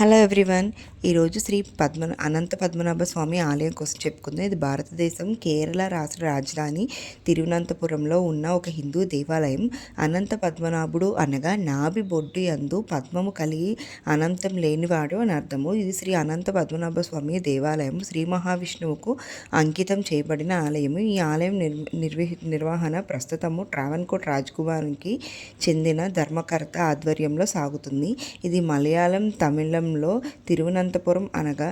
Hello everyone. ఈరోజు శ్రీ పద్మ అనంత పద్మనాభ స్వామి ఆలయం కోసం చెప్పుకుందాం. ఇది భారతదేశం కేరళ రాష్ట్ర రాజధాని తిరువనంతపురంలో ఉన్న ఒక హిందూ దేవాలయం. అనంత పద్మనాభుడు అనగా నాభి బొడ్డు యందు పద్మము కలిగి అనంతం లేనివాడు అని అర్థము. ఇది శ్రీ అనంత పద్మనాభ స్వామి దేవాలయం. శ్రీ మహావిష్ణువుకు అంకితం చేయబడిన ఆలయము. ఈ ఆలయం నిర్ నిర్వహి నిర్వహణ ప్రస్తుతము ట్రావెన్కోట్ రాజకుమారికి చెందిన ధర్మకర్త ఆధ్వర్యంలో సాగుతుంది. ఇది మలయాళం తమిళం తమిళంలో తిరువనంతపురం అనగా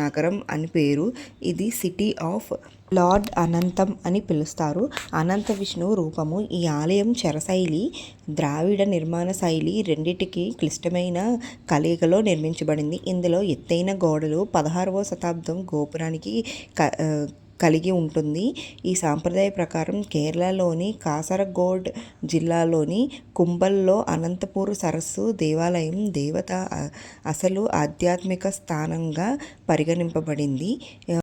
నగరం అని పేరు. ఇది సిటీ ఆఫ్ లార్డ్ అనంతం అని పిలుస్తారు. అనంత విష్ణువు రూపము. ఈ ఆలయం చెరశైలి ద్రావిడ నిర్మాణ శైలి రెండిటికి క్లిష్టమైన కలయికలో నిర్మించబడింది. ఇందులో ఎత్తైన గోడలు పదహారవ శతాబ్దం గోపురానికి క కలిగి ఉంటుంది. ఈ సాంప్రదాయ ప్రకారం కేరళలోని కాసరగోడ్ జిల్లాలోని కుంబల్లో అనంతపూర్ సరస్సు దేవాలయం దేవత అసలు ఆధ్యాత్మిక స్థానంగా పరిగణింపబడింది.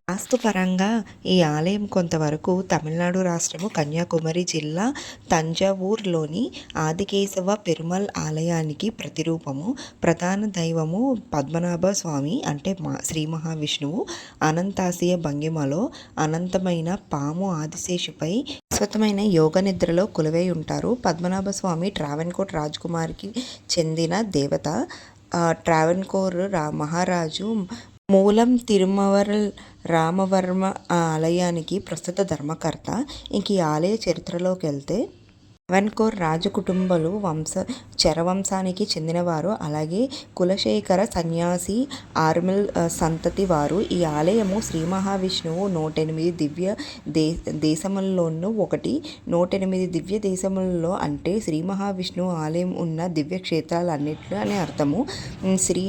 వాస్తుపరంగా ఈ ఆలయం కొంతవరకు తమిళనాడు రాష్ట్రము కన్యాకుమారి జిల్లా తంజావూర్లోని ఆదికేశవ పెరుమల్ ఆలయానికి ప్రతిరూపము. ప్రధాన దైవము పద్మనాభ స్వామి అంటే మా శ్రీ మహావిష్ణువు అనంతాసియ భంగిమలో అనంతమైన పాము ఆదిశేషుపై శాశ్వతమైన యోగ నిద్రలో కొలువై ఉంటారు. పద్మనాభ స్వామి ట్రావెన్కోట్ రాజకుమారికి చెందిన దేవత ట్రావెన్కోర్ రా మహారాజు మూలం తిరుమవరల్ రామవర్మ ఆలయానికి ప్రస్తుత ధర్మకర్త. ఇంక ఈ ఆలయ చరిత్రలోకి వెళ్తే ట్రావెన్కోర్ రాజకుటుంబాలు వంశ చరవంశానికి చెందినవారు. అలాగే కులశేఖర సన్యాసి ఆర్మిల్ సంతతి వారు ఈ ఆలయము శ్రీ మహావిష్ణువు నూట ఎనిమిది దివ్య దే దేశముల్లోనూ ఒకటి. నూట ఎనిమిది దివ్య దేశములలో అంటే శ్రీ మహావిష్ణువు ఆలయం ఉన్న దివ్య క్షేత్రాలన్నిట్లు అని అర్థము శ్రీ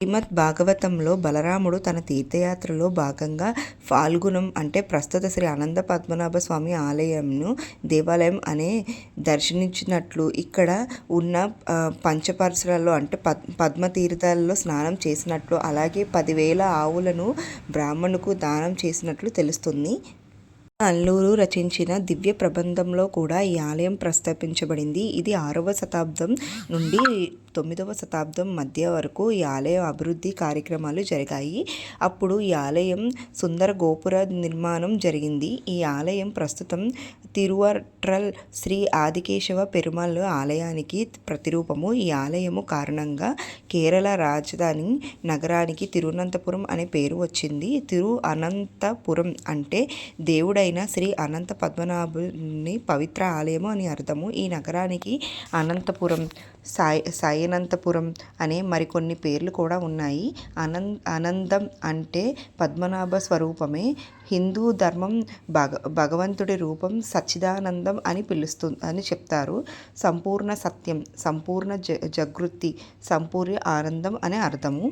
శ్రీమద్ భాగవతంలో బలరాముడు తన తీర్థయాత్రలో భాగంగా ఫాల్గుణం అంటే ప్రస్తుత శ్రీ అనంద పద్మనాభ స్వామి ఆలయంను దేవాలయం అనే దర్శనించినట్లు ఇక్కడ ఉన్న ఆ, అంటే పద్ పద్మతీర్థాలలో స్నానం చేసినట్లు అలాగే పదివేల ఆవులను బ్రాహ్మణుకు దానం చేసినట్లు తెలుస్తుంది. అల్లూరు రచించిన దివ్య ప్రబంధంలో కూడా ఈ ఆలయం ప్రస్తావించబడింది ఇది ఆరవ శతాబ్దం నుండి తొమ్మిదవ శతాబ్దం మధ్య వరకు ఈ ఆలయం అభివృద్ధి కార్యక్రమాలు జరిగాయి. అప్పుడు ఈ ఆలయం సుందర గోపుర నిర్మాణం జరిగింది. ఈ ఆలయం ప్రస్తుతం తిరువట్రల్ శ్రీ ఆదికేశవ పెరుమాళ్ ఆలయానికి ప్రతిరూపము. ఈ ఆలయము కారణంగా కేరళ రాజధాని నగరానికి తిరువనంతపురం అనే పేరు వచ్చింది. తిరు అనంతపురం అంటే దేవుడైన శ్రీ అనంత పద్మనాభుని పవిత్ర ఆలయము అని అర్థము. ఈ నగరానికి అనంతపురం సాయి సాయినంతపురం అనే మరికొన్ని పేర్లు కూడా ఉన్నాయి. అనం అనందం అంటే పద్మనాభ స్వరూపమే. హిందూ ధర్మం భగ భగవంతుడి రూపం సచ్చిదానందం అని పిలుస్తుంది అని చెప్తారు. సంపూర్ణ సత్యం సంపూర్ణ జ జగృతి సంపూర్ణ ఆనందం అనే అర్థము.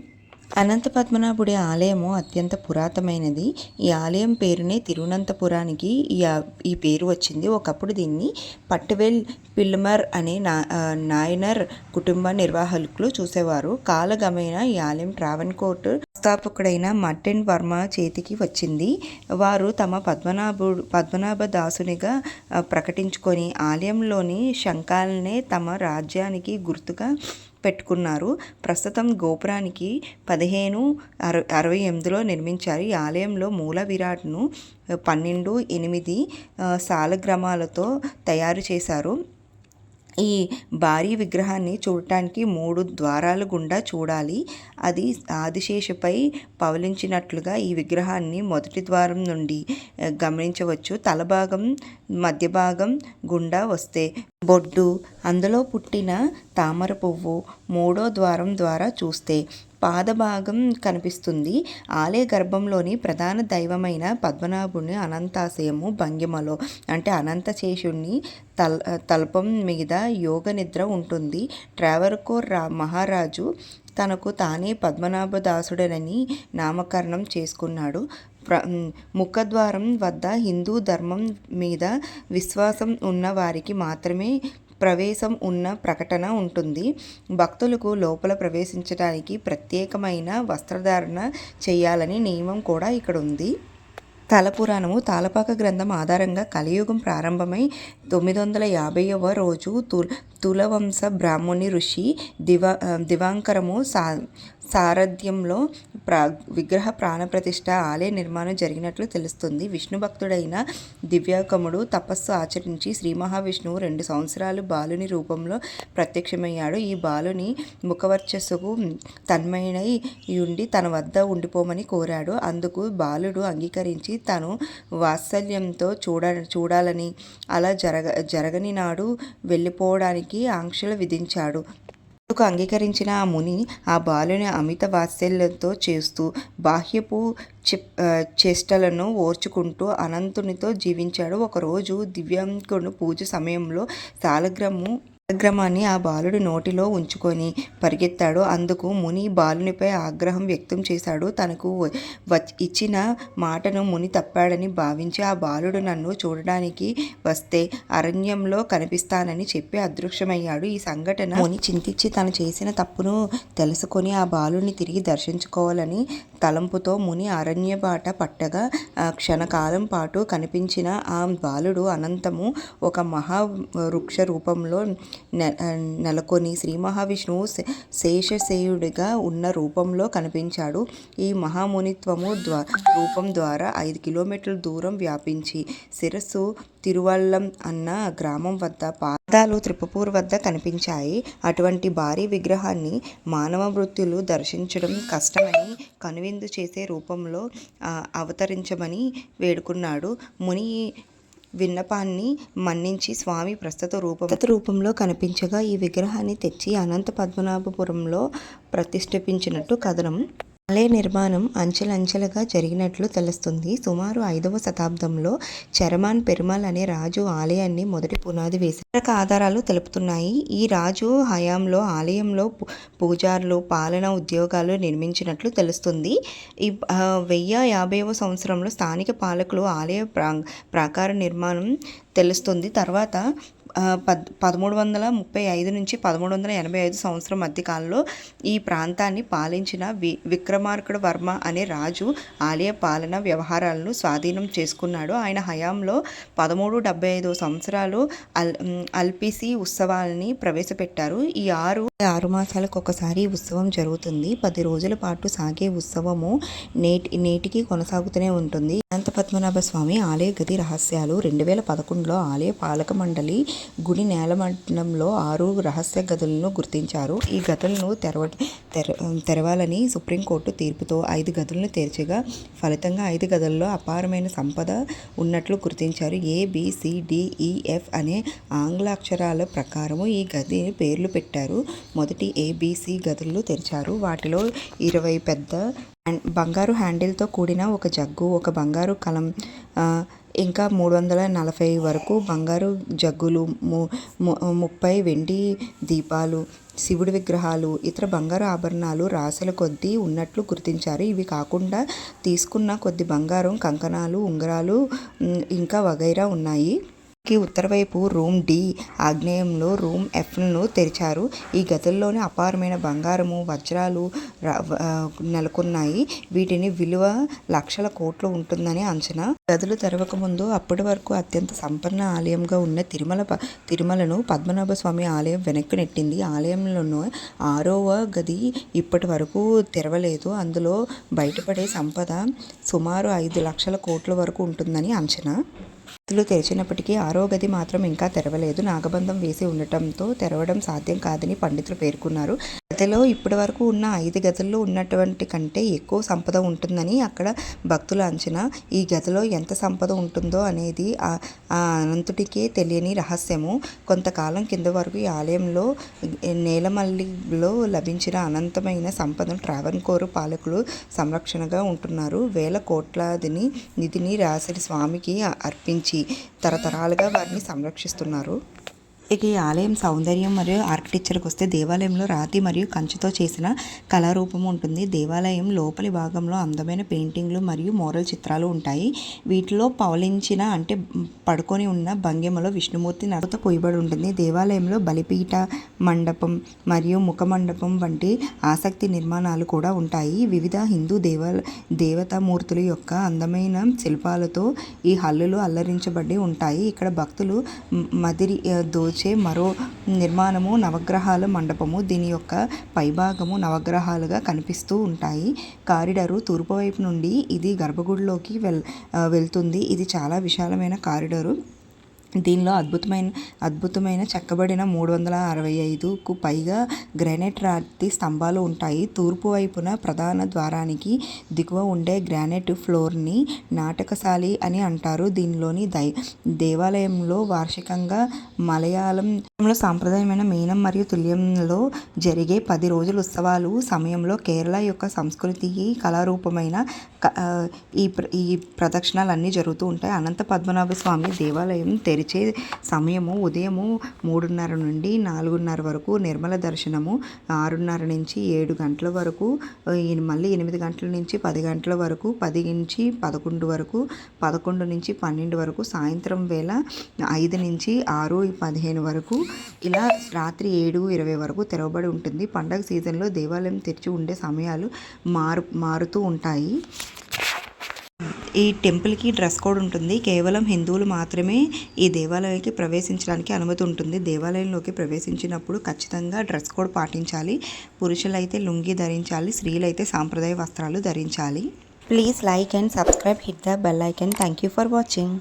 అనంత పద్మనాభుడి ఆలయము అత్యంత పురాతనమైనది. ఈ ఆలయం పేరునే తిరువనంతపురానికి ఈ ఈ పేరు వచ్చింది. ఒకప్పుడు దీన్ని పట్టువేల్ పిల్మర్ అనే నా నాయనర్ కుటుంబ నిర్వాహకులు చూసేవారు. కాలగమైన ఈ ఆలయం ట్రావెన్కోట్ స్థాపకుడైన మట్టెన్ వర్మ చేతికి వచ్చింది. వారు తమ పద్మనాభుడు పద్మనాభ దాసునిగా ప్రకటించుకొని ఆలయంలోని శంఖాలనే తమ రాజ్యానికి గుర్తుగా పెట్టుకున్నారు. ప్రస్తుతం గోపురానికి పదిహేను అర అరవై ఎనిమిదిలో నిర్మించారు. ఈ ఆలయంలో మూల విరాట్ను పన్నెండు ఎనిమిది సాలగ్రమాలతో సాలగ్రామాలతో తయారు చేశారు. ఈ భారీ విగ్రహాన్ని చూడటానికి మూడు ద్వారాల గుండా చూడాలి. అది ఆదిశేషపై పవలించినట్లుగా ఈ విగ్రహాన్ని మొదటి ద్వారం నుండి గమనించవచ్చు. తలభాగం మధ్య భాగం గుండా వస్తే బొడ్డు. అందులో పుట్టిన తామర పువ్వు మూడో ద్వారం ద్వారా చూస్తే పాదభాగం కనిపిస్తుంది. ఆలయ గర్భంలోని ప్రధాన దైవమైన పద్మనాభుని అనంతాశయము భంగిమలో అంటే అనంతశేషుణ్ణి తల్ తల్పం మీద యోగ నిద్ర ఉంటుంది. ట్రావెర్కోర్ రా మహారాజు తనకు తానే పద్మనాభదాసుడనని నామకరణం చేసుకున్నాడు. ప్ర ముఖద్వారం వద్ద హిందూ ధర్మం మీద విశ్వాసం ఉన్న వారికి మాత్రమే ప్రవేశం ఉన్న ప్రకటన ఉంటుంది. భక్తులకు లోపల ప్రవేశించడానికి ప్రత్యేకమైన వస్త్రధారణ చేయాలని నియమం కూడా ఇక్కడ ఉంది స్థల పురాణము గ్రంథం ఆధారంగా కలియుగం ప్రారంభమై తొమ్మిది వందల యాభైవ రోజు తు తులవంశ బ్రాహ్మణి ఋషి దివా దివాంకరము సా సారథ్యంలో ప్రా విగ్రహ ప్రాణప్రతిష్ఠ ఆలయ నిర్మాణం జరిగినట్లు తెలుస్తుంది. విష్ణు భక్తుడైన దివ్యాకముడు తపస్సు ఆచరించి శ్రీ మహావిష్ణువు రెండు సంవత్సరాలు బాలుని రూపంలో ప్రత్యక్షమయ్యాడు. ఈ బాలుని ముఖవర్చస్సుకు తన్మయనై ఉండి తన వద్ద ఉండిపోమని కోరాడు. అందుకు బాలుడు అంగీకరించి తను వాత్సల్యంతో చూడ చూడాలని అలా జరగ జరగని నాడు వెళ్ళిపోవడానికి ఆంక్షలు విధించాడు. అందుకు అంగీకరించిన ఆ ముని ఆ బాలుని అమిత వాత్సల్యంతో చేస్తూ బాహ్యపు చేష్టలను ఓర్చుకుంటూ అనంతునితో జీవించాడు. ఒకరోజు దివ్యాంకుడు పూజ సమయంలో సాలగ్రము సాలగ్రామాన్ని ఆ బాలుడు నోటిలో ఉంచుకొని పరిగెత్తాడు. అందుకు ముని బాలునిపై ఆగ్రహం వ్యక్తం చేశాడు. తనకు వ- ఇచ్చిన మాటను ముని తప్పాడని భావించి ఆ బాలుడు నన్ను చూడడానికి వస్తే అరణ్యంలో కనిపిస్తానని చెప్పి అదృశ్యమయ్యాడు. ఈ సంఘటన ముని చింతించి తను చేసిన తప్పును తెలుసుకొని ఆ బాలుని తిరిగి దర్శించుకోవాలని తలంపుతో ముని అరణ్య బాట పట్టగా ఆ క్షణకాలం పాటు కనిపించిన ఆ బాలుడు అనంతము ఒక మహా వృక్ష రూపంలో నెలకొని శ్రీ మహావిష్ణువు శేషశేయుడిగా ఉన్న రూపంలో కనిపించాడు. ఈ మహామునిత్వము ద్వా రూపం ద్వారా ఐదు కిలోమీటర్ల దూరం వ్యాపించి శిరస్సు తిరువల్లం అన్న గ్రామం వద్ద పాదాలు త్రిపపూర్ వద్ద కనిపించాయి. అటువంటి భారీ విగ్రహాన్ని మానవ వృత్తులు దర్శించడం కష్టమని కనువిందు చేసే రూపంలో అవతరించమని వేడుకున్నాడు. ముని విన్నపాన్ని మన్నించి స్వామి ప్రస్తుత రూపం రూపంలో కనిపించగా ఈ విగ్రహాన్ని తెచ్చి అనంత పద్మనాభపురంలో ప్రతిష్ఠించినట్టు కథనం. ఆలయ నిర్మాణం అంచెలంచెలుగా జరిగినట్లు తెలుస్తుంది. సుమారు ఐదవ శతాబ్దంలో చరమాన్ పెరుమాల్ అనే రాజు ఆలయాన్ని మొదటి పునాది వేసి రక ఆధారాలు తెలుపుతున్నాయి. ఈ రాజు హయాంలో ఆలయంలో పూజారులు పాలన ఉద్యోగాలు నిర్మించినట్లు తెలుస్తుంది. ఈ వెయ్యి యాభైవ సంవత్సరంలో స్థానిక పాలకులు ఆలయ ప్రా ప్రాకార నిర్మాణం తెలుస్తుంది. తర్వాత పద్ పదమూడు వందల ముప్పై ఐదు నుంచి పదమూడు వందల ఎనభై ఐదు సంవత్సరం మధ్య కాలంలో ఈ ప్రాంతాన్ని పాలించిన వి విక్రమార్కుడు వర్మ అనే రాజు ఆలయ పాలన వ్యవహారాలను స్వాధీనం చేసుకున్నాడు. ఆయన హయాంలో పదమూడు డెబ్బై ఐదు సంవత్సరాలు అల్ అల్పిసి ఉత్సవాలని ప్రవేశపెట్టారు. ఈ ఆరు ఆరు మాసాలకు ఒకసారి ఈ ఉత్సవం జరుగుతుంది. పది రోజుల పాటు సాగే ఉత్సవము నేటి నేటికి కొనసాగుతూనే ఉంటుంది. అనంత పద్మనాభ స్వామి ఆలయ గది రహస్యాలు. రెండు వేల పదకొండులో ఆలయ పాలక మండలి గుడి నేలమండలంలో ఆరు రహస్య గదులను గుర్తించారు. ఈ గదులను తెరవ తెర తెరవాలని సుప్రీంకోర్టు తీర్పుతో ఐదు గదులను తెరచగా ఫలితంగా ఐదు గదుల్లో అపారమైన సంపద ఉన్నట్లు గుర్తించారు. ఏ అనే ఆంగ్ల అక్షరాల ప్రకారము ఈ గది పేర్లు పెట్టారు. మొదటి ఏబిసి గదులు తెరిచారు. వాటిలో ఇరవై పెద్ద బంగారు హ్యాండిల్తో కూడిన ఒక జగ్గు ఒక బంగారు కలం ఇంకా మూడు వందల నలభై వరకు బంగారు జగ్గులు ము- ముప్పై వెండి దీపాలు శివుడి విగ్రహాలు ఇతర బంగారు ఆభరణాలు రాసుల కొద్దీ ఉన్నట్లు గుర్తించారు. ఇవి కాకుండా తీసుకున్న కొద్ది బంగారం కంకణాలు ఉంగరాలు ఇంకా వగైరా ఉన్నాయి. కి ఉత్తరవైపు రూమ్ డి ఆగ్నేయంలో రూమ్ ఎఫ్ను తెరిచారు. ఈ గదుల్లోని అపారమైన బంగారము వజ్రాలు నెలకొన్నాయి. వీటిని విలువ లక్షల కోట్లు ఉంటుందని అంచనా. గదులు తెరవక ముందు అప్పటి వరకు అత్యంత సంపన్న ఆలయంగా ఉన్న తిరుమల ప- తిరుమలను పద్మనాభ స్వామి ఆలయం వెనక్కి నెట్టింది. ఆలయంలోనూ ఆరవ గది ఇప్పటి వరకు తెరవలేదు. అందులో బయటపడే సంపద సుమారు ఐదు లక్షల కోట్ల వరకు ఉంటుందని అంచనా. గదులు తెరిచినప్పటికీ ఆరో గది మాత్రం ఇంకా తెరవలేదు. నాగబంధం వేసి ఉండటంతో తెరవడం సాధ్యం కాదని పండితులు పేర్కొన్నారు. గదిలో ఇప్పటి వరకు ఉన్న ఐదు గదుల్లో ఉన్నటువంటి కంటే ఎక్కువ సంపద ఉంటుందని అక్కడ భక్తుల అంచనా. ఈ గదిలో ఎంత సంపద ఉంటుందో అనేది ఆ ఆ అనంతుడికే తెలియని రహస్యము. కొంతకాలం కింద వరకు ఈ ఆలయంలో నేలమల్లిలో లభించిన అనంతమైన సంపదను ట్రావెన్కోరు పాలకులు సంరక్షణగా ఉంటున్నారు. వేల కోట్లాదిని నిధిని రాసిన స్వామికి అర్పించి తరతరాలుగా వారిని సంరక్షిస్తున్నారు. ఇక ఈ ఆలయం సౌందర్యం మరియు ఆర్కిటెక్చర్కి వస్తే దేవాలయంలో రాతి మరియు కంచుతో చేసిన కళారూపం ఉంటుంది. దేవాలయం లోపలి భాగంలో అందమైన పెయింటింగ్లు మరియు మోరల్ చిత్రాలు ఉంటాయి. వీటిలో పవలించిన అంటే పడుకొని ఉన్న భంగిమలో విష్ణుమూర్తి నడత పోయబడి ఉంటుంది. దేవాలయంలో బలిపీఠ మండపం మరియు ముఖ మండపం వంటి ఆసక్తి నిర్మాణాలు కూడా ఉంటాయి. వివిధ హిందూ దేవ దేవతామూర్తుల యొక్క అందమైన శిల్పాలతో ఈ హల్లులు అల్లరించబడి ఉంటాయి. ఇక్కడ భక్తులు మదిరి దో దోచే మరో నిర్మాణము నవగ్రహాల మండపము దీని యొక్క పైభాగము నవగ్రహాలుగా కనిపిస్తూ ఉంటాయి. కారిడారు తూర్పు వైపు నుండి ఇది గర్భగుడిలోకి వెల్ వెళ్తుంది. ఇది చాలా విశాలమైన కారిడారు. దీనిలో అద్భుతమైన అద్భుతమైన చెక్కబడిన మూడు వందల అరవై ఐదుకు పైగా గ్రానైట్ రాతి స్తంభాలు ఉంటాయి. తూర్పు వైపున ప్రధాన ద్వారానికి దిగువ ఉండే గ్రానైట్ ఫ్లోర్ని నాటకశాలి అని అంటారు. దీనిలోని దై దేవాలయంలో వార్షికంగా మలయాళం మలయాళంలో సాంప్రదాయమైన మీనం మరియు తుల్యంలో జరిగే పది రోజుల ఉత్సవాలు సమయంలో కేరళ యొక్క సంస్కృతి కళారూపమైన ఈ ప్ర- ఈ ప్రదక్షిణాలు అన్నీ జరుగుతూ ఉంటాయి. అనంత పద్మనాభ స్వామి దేవాలయం తెరిచే సమయము ఉదయము మూడున్నర నుండి నాలుగున్నర వరకు నిర్మల దర్శనము ఆరున్నర నుంచి ఏడు గంటల వరకు మళ్ళీ ఎనిమిది గంటల నుంచి పది గంటల వరకు పది నుంచి పదకొండు వరకు పదకొండు నుంచి పన్నెండు వరకు సాయంత్రం వేళ ఐదు నుంచి ఆరు పదిహేను వరకు ఇలా రాత్రి ఏడు ఇరవై వరకు తెరవబడి ఉంటుంది. పండగ సీజన్లో దేవాలయం తెరిచి ఉండే సమయాలు మారు మారుతూ ఉంటాయి. ఈ టెంపుల్కి డ్రెస్ కోడ్ ఉంటుంది. కేవలం హిందువులు మాత్రమే ఈ దేవాలయానికి ప్రవేశించడానికి అనుమతి ఉంటుంది. దేవాలయంలోకి ప్రవేశించినప్పుడు ఖచ్చితంగా డ్రెస్ కోడ్ పాటించాలి. పురుషులైతే లుంగి ధరించాలి. స్త్రీలైతే సాంప్రదాయ వస్త్రాలు ధరించాలి. Please like and subscribe. Hit the bell icon. Thank you for watching.